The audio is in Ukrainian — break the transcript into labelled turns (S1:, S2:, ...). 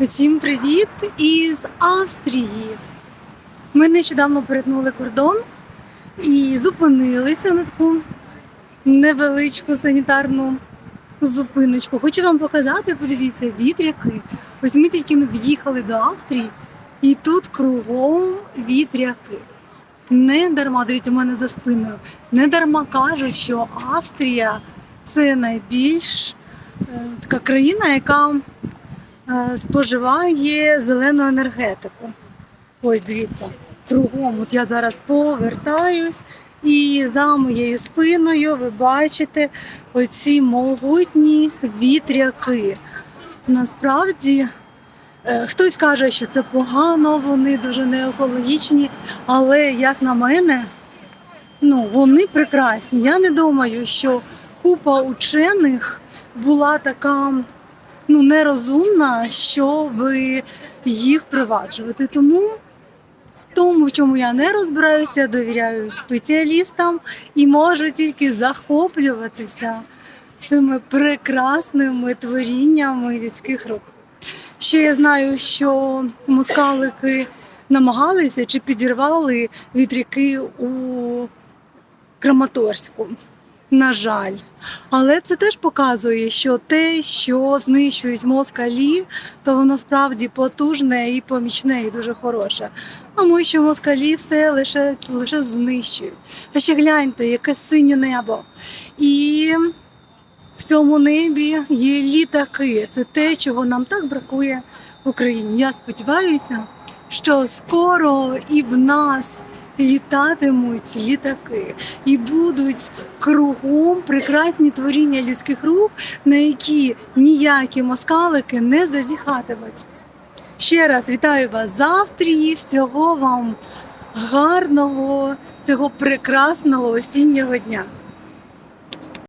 S1: Усім привіт із Австрії. Ми нещодавно перетнули кордон і зупинилися на таку невеличку санітарну зупиночку. Хочу вам показати, подивіться, вітряки. Ось ми тільки в'їхали до Австрії, і тут кругом вітряки. Не дарма, дивіться, у мене за спиною. Не дарма кажуть, що Австрія це найбільш е, така країна, яка споживає зелену енергетику. Ось дивіться, кругом. От я зараз повертаюсь, і за моєю спиною ви бачите оці могутні вітряки. Насправді. е, Хтось каже, що це погано, вони дуже неекологічні, але як на мене, ну вони прекрасні. Я не думаю, що купа учених була така ну, нерозумна, щоб їх впроваджувати. Тому в тому, в чому я не розбираюся, довіряю спеціалістам і можу тільки захоплюватися цими прекрасними творіннями людських рук. Ще я знаю, що москалики намагалися чи підірвали вітряки у Краматорську. На жаль. Але це теж показує, що те, що знищують москалі, то воно справді потужне і помічне, і дуже хороше. Тому що москалі все лише, лише знищують. А ще гляньте, яке синє небо. І в цьому небі є літаки. Це те, чого нам так бракує в Україні. Я сподіваюся, що скоро і в нас літатимуть літаки і будуть кругом прекрасні творіння людських рук, на які ніякі москалики не зазіхатимуть. Ще раз вітаю вас з Австрії. Всього вам гарного, цього прекрасного осіннього дня.